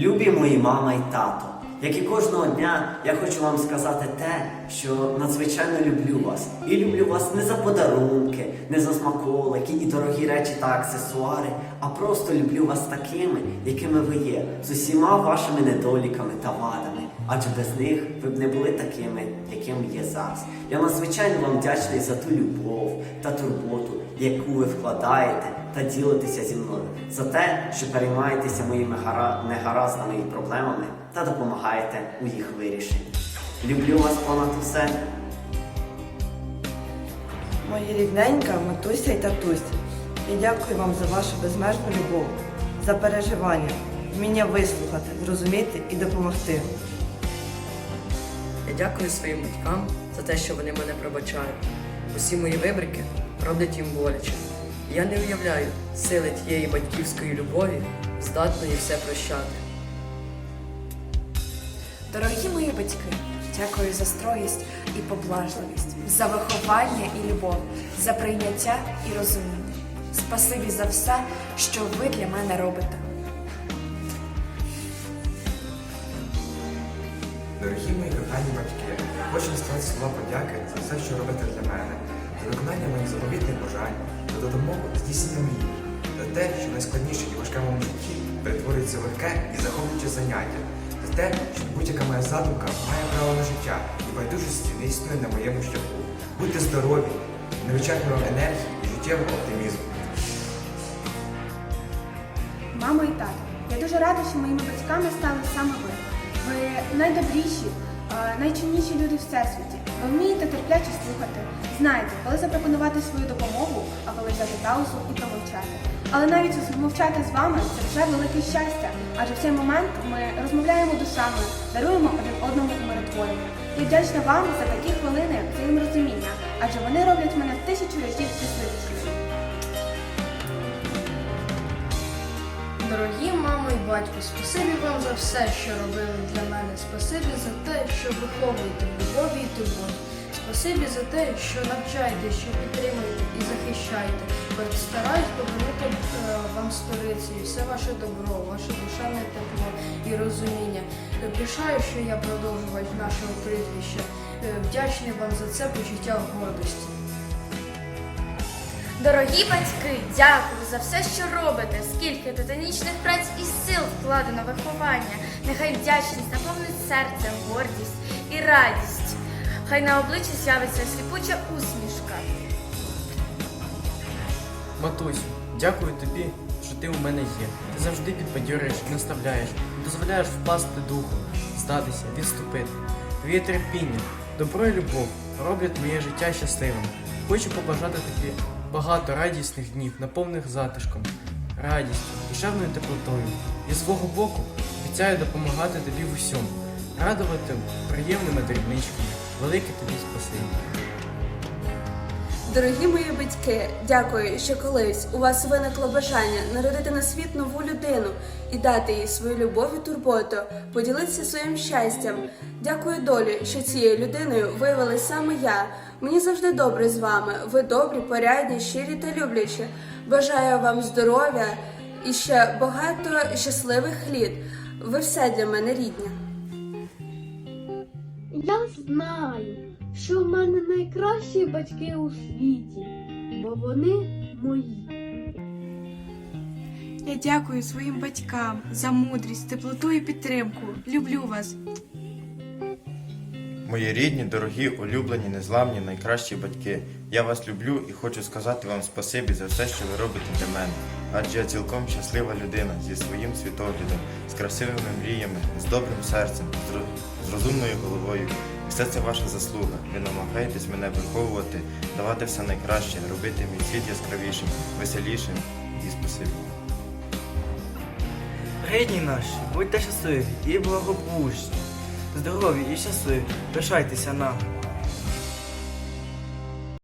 Любі мої мама і тато, як і кожного дня, я хочу вам сказати те, що надзвичайно люблю вас. І люблю вас не за подарунки, не за смаколики і дорогі речі та аксесуари, а просто люблю вас такими, якими ви є, з усіма вашими недоліками та вадами. Адже без них ви б не були такими, якими є зараз. Я надзвичайно вам вдячний за ту любов та турботу, яку ви вкладаєте та ділитеся зі мною, за те, що переймаєтеся моїми гара... негараздами і проблемами та допомагаєте у їх вирішенні. Люблю вас понад усе. Моя рідненька матуся і татусь. Я дякую вам за вашу безмежну любов, за переживання, вміння вислухати, зрозуміти і допомогти. Я дякую своїм батькам за те, що вони мене пробачають. Усі мої вибрики роблять їм боляче. Я не уявляю сили тієї батьківської любові, здатної все прощати. Дорогі мої батьки, дякую за строгість і поблажливість, за виховання і любов, за прийняття і розуміння. Спасибі за все, що ви для мене робите. Дорогі мої кохані батьки, хочу сказати слова подяки за все, що робите для мене, за виконання моїх заповітних бажань, за допомогу здійснення мрій, за те, що найскладніше і важке в житті перетворюється в легке і захоплююче заняття, за те, що будь-яка моя задумка має право на життя і байдужості не існує на моєму шляху. Будьте здорові, не вичерпно вам енергії і життєвого оптимізму. Мамо і тато, я дуже рада, що моїми батьками стали саме ви. Ви найдобріші, найчинніші люди в всесвіті. Ви вмієте терпляче слухати, знаєте, коли запропонувати свою допомогу, а коли взяти паузу і промовчати. Але навіть мовчати з вами це вже велике щастя, адже в цей момент ми розмовляємо душами, даруємо один одному умиротворення. Я вдячна вам за такі хвилини взаєморозуміння, адже вони роблять мене тисячу разів щасливішою. Дорогі і батько, спасибі вам за все, що робили для мене. Спасибі за те, що виховуєте в любові і турботі. Спасибі за те, що навчаєте, що підтримуєте і захищаєте. Стараюсь повернути е, вам сторицею все ваше добро, ваше душевне тепло і розуміння. Пишаю, що я продовжувач нашого прізвища. Е, Вдячний вам за це почуття гордості. Дорогі батьки, дякую за все, що робите. Скільки титанічних праць і сил вкладено виховання. Нехай вдячність наповнить серцем, гордість і радість. Хай на обличчі з'явиться сліпуча усмішка. Матусю, дякую тобі, що ти у мене є. Ти завжди підбадьорюєш, наставляєш, дозволяєш впасти духом, здатися, відступити. Твоє терпіння, добро і любов роблять моє життя щасливим. Хочу побажати тобі багато радісних днів, наповнених затишком, радістю, душевною теплотою. І свого боку обіцяю допомагати тобі в усьому, радувати приємними дрібничками. Велике тобі спасибі. Дорогі мої батьки, дякую, що колись у вас виникло бажання народити на світ нову людину і дати їй свою любов і турботу, поділитися своїм щастям. Дякую долі, що цією людиною виявилась саме я. Мені завжди добре з вами. Ви добрі, порядні, щирі та люблячі. Бажаю вам здоров'я і ще багато щасливих літ. Ви все для мене рідні. Я знаю, що в мене найкращі батьки у світі, бо вони мої. Я дякую своїм батькам за мудрість, теплоту і підтримку. Люблю вас. Мої рідні, дорогі, улюблені, незламні, найкращі батьки. Я вас люблю і хочу сказати вам спасибі за все, що ви робите для мене. Адже я цілком щаслива людина зі своїм світоглядом, з красивими мріями, з добрим серцем, з з розумною головою. Все це ваша заслуга. Ви намагаєтесь мене виховувати, давати все найкраще, робити мій світ яскравішим, веселішим і спасибі. Рідні наші, будьте щасливі і благополучні, здорові і щасливі, пишайтеся нами.